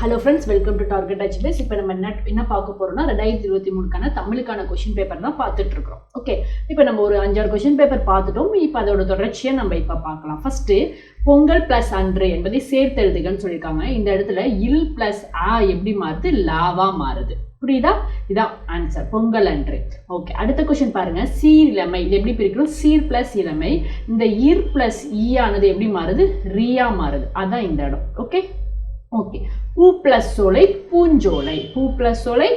Hello friends welcome to target achievers இப்போ நம்ம என்ன என்ன பார்க்க போகிறோம்னா ரெண்டாயிரத்தி இருபத்தி மூணுக்கான தமிழுக்கான கொஷின் பேப்பர் தான் பார்த்துட்டு இருக்கிறோம். ஓகே இப்போ நம்ம ஒரு அஞ்சாறு கொஷின் பேப்பர் பார்த்துட்டோம். இப்போ அதோட தொடர்ச்சியை நம்ம இப்போ பார்க்கலாம். ஃபர்ஸ்ட்டு பொங்கல் பிளஸ் அன்று என்பதை சேர்த்து எழுதுகன்னு சொல்லியிருக்காங்க. இந்த இடத்துல இல் ப்ளஸ் ஆ எப்படி மாறுது? லாவா மாறுது. புரியுதா? இதான் ஆன்சர் பொங்கல் அன்று. ஓகே அடுத்த கொஸ்டின் பாருங்க. சீர் இளமை இது எப்படி பிரிக்கிறோம்? சீர் பிளஸ் இளமை. இந்த இர் பிளஸ் ஈ ஆனது எப்படி மாறுது? ரியா மாறுது. அதான் இந்த இடம். Okay okay. பூ பிளஸ் சோலை பூஞ்சோலை. பூ பிளஸ் சோலை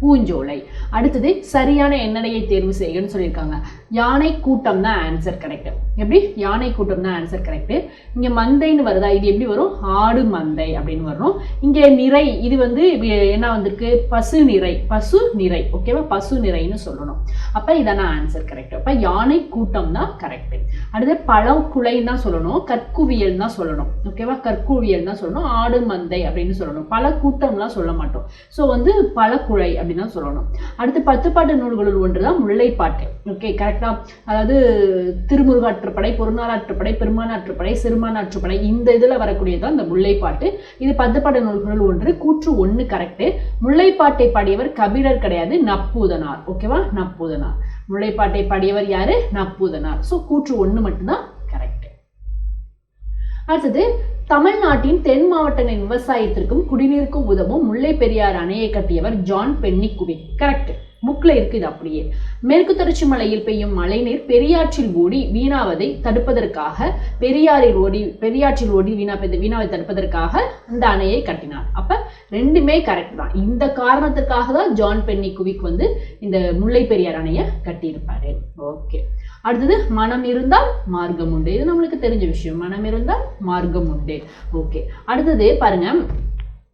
பூஞ்சோலை. அடுத்தது சரியான எண்ணடையை தேர்வு செய்யுன்னு சொல்லியிருக்காங்க. யானை கூட்டம் தான் ஆன்சர் கரெக்ட் எப்படி? யானை கூட்டம் தான் ஆன்சர் கரெக்டு இங்கே மந்தைன்னு வருதா? இது எப்படி வரும்? ஆடு மந்தை அப்படின்னு வரும் இங்கே நிறை இது வந்து என்ன வந்திருக்கு? பசு நிறை பசு நிறை. ஓகேவா பசு நிறைன்னு சொல்லணும். அப்போ இதான ஆன்சர் கரெக்ட் அப்போ யானை கூட்டம் தான் கரெக்டு அடுத்து பழக்குலைன்னு தான் சொல்லணும். கற்குவியல் தான் சொல்லணும். ஓகேவா கற்குவியல் தான் சொல்லணும். ஆடு மந்தை அப்படின்னு சொல்லணும். பல கூட்டம்லாம் சொல்ல மாட்டோம். ஸோ வந்து பழக்குழை அப்படின்னு தான் சொல்லணும். அடுத்து பத்துப்பாட்டு நூல்களுள் ஒன்று தான் முல்லைப்பாட்டு ஓகே கரெக்டாக அதாவது திருமுருகாற்றுப்படை பொருநாளாற்றுப்படை பெருமானாற்றுப்படை சிறுமானாற்றுப்படை இந்த இதில் வரக்கூடியது தான் இந்த முல்லைப்பாட்டு. இது பத்துப்பாட்டு நூல்களுள் ஒன்று கூற்று ஒன்று கரெக்டு முல்லைப்பாட்டை பாடியவர் கபிலர் கிடையாது நப்பூதனார். ஓகேவா நப்பூதனார். முல்லைப்பாட்டை பாடியவர் யாரு? நப்பூதனார். ஸோ கூற்று ஒன்று மட்டும்தான் கரெக்டு அடுத்தது தமிழ்நாட்டின் தென் மாவட்டங்களின் விவசாயத்திற்கும் குடிநீருக்கும் உதவும் முல்லை பெரியார் அணையை கட்டியவர் ஜான் பென்னிக்குவின் கரெக்ட் புக்கில் இருக்கு இது அப்படியே. மேற்கு தொடர்ச்சி மலையில் பெய்யும் மழைநீர் பெரியாற்றில் ஓடி வீணாவதை தடுப்பதற்காக பெரியாரில் ஓடி பெரியாற்றில் ஓடி வீணா வீணாவை தடுப்பதற்காக இந்த அணையை கட்டினார். அப்ப ரெண்டுமே கரெக்ட் தான். இந்த காரணத்துக்காக தான் ஜான் பென்னி குவிக் வந்து இந்த முல்லை பெரியார் அணையை கட்டியிருப்பாரு. ஓகே. அடுத்தது மனம் இருந்தால் மார்க்கம் உண்டு. இது நம்மளுக்கு தெரிஞ்ச விஷயம். மனம் இருந்தால் மார்க்கம் உண்டு. ஓகே. அடுத்தது பாருங்க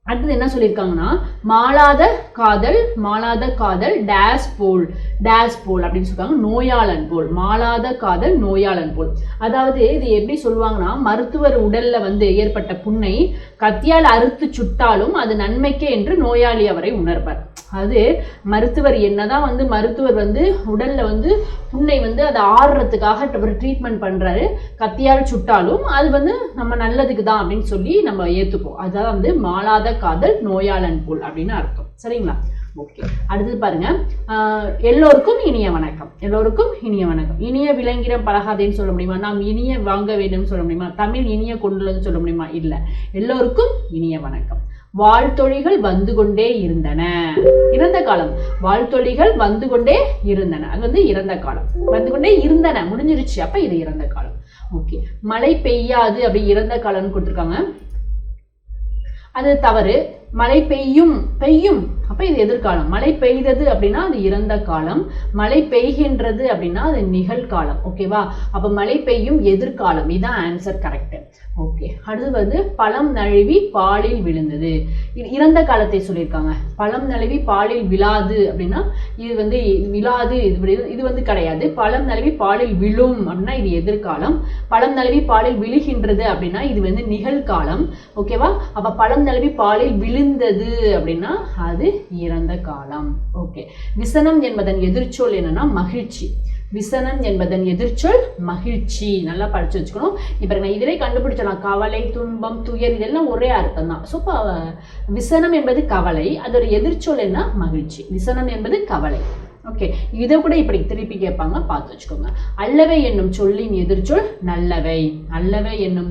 அடுத்தது என்ன சொல்லியிருக்காங்கன்னா மாளாத காதல் மாளாத காதல் டேஸ் போல் டேஸ் போல் அப்படின்னு சொல்றாங்க நோயாளன் போல் மாளாத காதல் நோயாளன் போல் அதாவது இது எப்படி சொல்லுவாங்கன்னா மருத்துவர் உடல்ல வந்து ஏற்பட்ட புண்ணை கத்தியால் அறுத்து சுட்டாலும் அது நன்மைக்கே என்று நோயாளி அவரை உணர்வார். அது மருத்துவர் என்னதான் வந்து மருத்துவர் வந்து உடல்ல வந்து புண்ணை வந்து அதை ஆடுறதுக்காக ஒரு ட்ரீட்மெண்ட் பண்றாரு கத்தியால் சுட்டாலும் அது வந்து நம்ம நல்லதுக்கு தான் அப்படின்னு சொல்லி நம்ம ஏத்துப்போம். அதுதான் வந்து மாலாத காதல் நோயாளன் போல் அப்படின்னு அர்த்தம். சரிங்களா? ஓகே அடுத்தது பாருங்க. எல்லோருக்கும் இனிய வணக்கம். எல்லோருக்கும் இனிய வணக்கம். இனிய விலங்கிடம் பழகாதேன்னு சொல்ல முடியுமா? நாம் இனிய வாங்க வேண்டும்னு சொல்ல முடியுமா? தமிழ் இனிய கொண்டுள்ளதுன்னு சொல்ல முடியுமா? இல்லை. எல்லோருக்கும் இனிய வணக்கம். வாழ்த்தொழிகள் வந்து கொண்டே இருந்தன. இறந்த காலம். வாழ்த்தொழிகள் வந்து கொண்டே இருந்தன. அது வந்து இறந்த காலம். வந்து கொண்டே இருந்தன. முடிஞ்சிருச்சு. அப்ப இது இறந்த காலம். ஓகே. மழை பெய்யாது அப்படி இறந்த காலம்னு கொடுத்துருக்காங்க. அது தவறு. மழை பெய்யும் பெய்யும். அப்போ இது எதிர்காலம். மழை பெய்தது அப்படின்னா அது இறந்த காலம். மழை பெய்கின்றது அப்படின்னா அது நிகழ்காலம். ஓகேவா அப்போ மழை பெய்யும் எதிர்காலம். இதுதான் ஆன்சர் கரெக்டு ஓகே அடுத்து வந்து பழம் நழுவி பாலில் விழுந்தது. இறந்த காலத்தை சொல்லியிருக்காங்க. பழம் நழுவி பாலில் விழாது அப்படின்னா இது வந்து விழாது இது இது வந்து கிடையாது. பழம் நழுவி பாலில் விழும் அப்படின்னா இது எதிர்காலம். பழம் நழுவி பாலில் விழுகின்றது அப்படின்னா இது வந்து நிகழ்காலம். ஓகேவா அப்ப பழம் நழுவி பாலில் விழுந்தது அப்படின்னா அது இறந்த காலம். ஓகே விசனம் என்பதன் எதிர்ச்சொல் என்னன்னா மகிழ்ச்சி. விசனம் என்பதன் எதிர்ச்சொல் மகிழ்ச்சி. நல்லா படிச்சு வச்சுக்கணும். இப்போ நான் இதிலே கண்டுபிடிச்சலாம் கவலை துன்பம் துயர் இதெல்லாம் ஒரே அர்த்தம் தான். ஸோ இப்போ விசனம் என்பது கவலை அதோட எதிர்ச்சொல் என்ன? மகிழ்ச்சி. விசனம் என்பது கவலை. ஓகே இதை கூட இப்படி திருப்பி கேட்பாங்க. பார்த்து வச்சுக்கோங்க. அல்லவை என்னும் சொல்லின் எதிர்ச்சொல் நல்லவை. அல்லவை என்னும்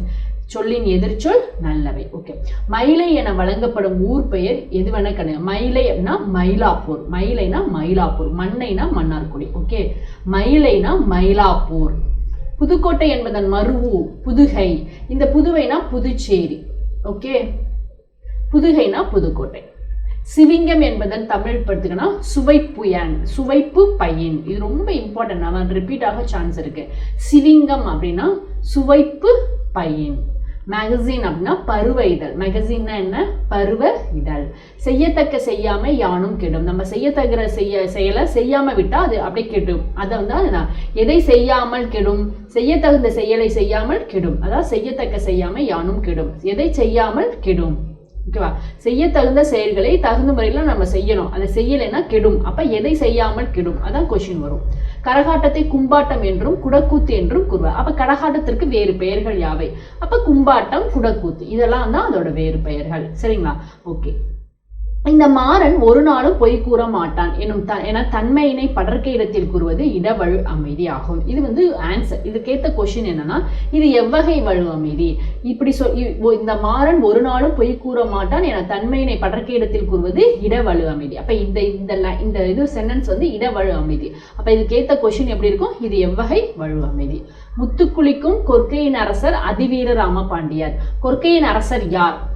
சொல்லின் எதிர்ச்சொல் நல்லவை. ஓகே மயிலை என வழங்கப்படும் ஊர் பெயர் எதுவென கிடையாது மயிலை அப்படின்னா மயிலாப்பூர். மயிலைனா மயிலாப்பூர். மண்ணைனா மன்னார்குடி. ஓகே மயிலைனா மயிலாப்பூர். புதுக்கோட்டை என்பதன் மருவூர் புதுகை. இந்த புதுவைனா புதுச்சேரி. ஓகே புதுகைனா புதுக்கோட்டை. சிவிங்கம் என்பதன் தமிழ் படுத்துக்கன்னா சுவைப்புயன் சுவைப்பு பையன். இது ரொம்ப இம்பார்ட்டன்ட் அவன் ரிப்பீட் ஆக சான்ஸ் இருக்கு. சிவிங்கம் அப்படின்னா சுவைப்பு பையன். மேகசின் அப்படின்னா பருவ இதழ் மேகசின்னா என்ன? பருவ இதழ் செய்யத்தக்க செய்யாம யானும் கெடும். நம்ம செய்யத்தக்கிற செய்ய செயலை செய்யாம விட்டா அது அப்படியே கெடும். அதை வந்து அதுதான் எதை செய்யாமல் கெடும்? செய்யத்தகுந்த செயலை செய்யாமல் கெடும். அதாவது செய்யத்தக்க செய்யாம யானும் கெடும். எதை செய்யாமல் கெடும்? ஓகேவா செய்ய தகுந்த செயல்களை தகுந்த முறையில் நம்ம செய்யணும். அதை செய்யலைன்னா கெடும். அப்போ எதை செய்யாமல் கெடும்? அதான் கொஷின் வரும். கரகாட்டத்தை கும்பாட்டம் என்றும் குடக்கூத்து என்றும் கூறுவார். அப்ப கரகாட்டத்திற்கு வேறு பெயர்கள் யாவை? அப்ப கும்பாட்டம் குடக்கூத்து. இதெல்லாம் தான் அதோட வேறு பெயர்கள். சரிங்களா? ஓகே இந்த மாறன் ஒரு நாளும் பொய் கூற மாட்டான். எனும் த என தன்மையினை படர்க்க இடத்தில் கூறுவது இடவழு அமைதி ஆகும் இது வந்து ஆன்சர் இதுக்கேத்த கொஷின் என்னன்னா இது எவ்வகை வழு அமைதி. இப்படி சொல் இ- இந்த மாறன் ஒரு நாளும் பொய் கூற மாட்டான் என தன்மையினை படர்க்க இடத்தில் கூறுவது இடவழு அமைதி. அப்ப இந்த இந்த இந்த இது சென்டென்ஸ் வந்து இடவழு அமைதி. அப்ப இதுக்கேத்த கொஷின் எப்படி இருக்கும்? இது எவ்வகை வழு அமைதி. முத்துக்குளிக்கும் கொற்கையின் அரசர் அதிவீர ராமபாண்டியார். கொற்கையின் அரசர் யார்?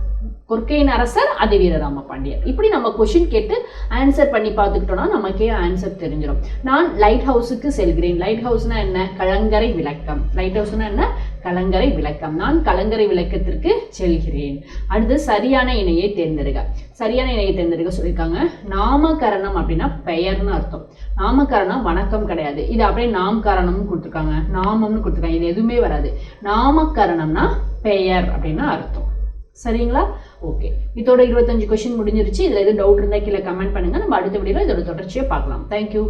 கொற்கையின் அரசர் அதிவீர ராமபாண்டியர் இப்படி நம்ம கொஷின் கேட்டு ஆன்சர் பண்ணி பார்த்துக்கிட்டோம்னா நமக்கே ஆன்சர் தெரிஞ்சிடும் நான் லைட் ஹவுஸுக்கு செல்கிறேன். லைட் ஹவுஸ்னா என்ன? கலங்கரை விளக்கம். லைட் ஹவுஸ்னா என்ன? கலங்கரை விளக்கம். நான் கலங்கரை விளக்கத்திற்கு செல்கிறேன். அடுத்து சரியான இணையை தேர்ந்தெடுக்க சரியான இணையை தேர்ந்தெடுக்க சொல்லியிருக்காங்க. நாமகரணம் அப்படின்னா பெயர்னு அர்த்தம். நாமகரணம் வணக்கம் கிடையாது. இது அப்படியே நாமகரணம்னு கொடுத்துருக்காங்க. நாமம்னு கொடுத்துருக்காங்க. இது எதுவுமே வராது. நாமகரணம்னா பெயர் அப்படின்னு அர்த்தம். சரிங்களா? ஓகே இதோட இருபத்தஞ்சு கொஸ்டின் முடிஞ்சிருச்சு. இதில் எதுவும் டவுட் இருந்தால் கீழே கமெண்ட் பண்ணுங்க. நம்ம அடுத்த வீடியோவில் இதோட தொடர்ச்சியை பார்க்கலாம். தேங்க்யூ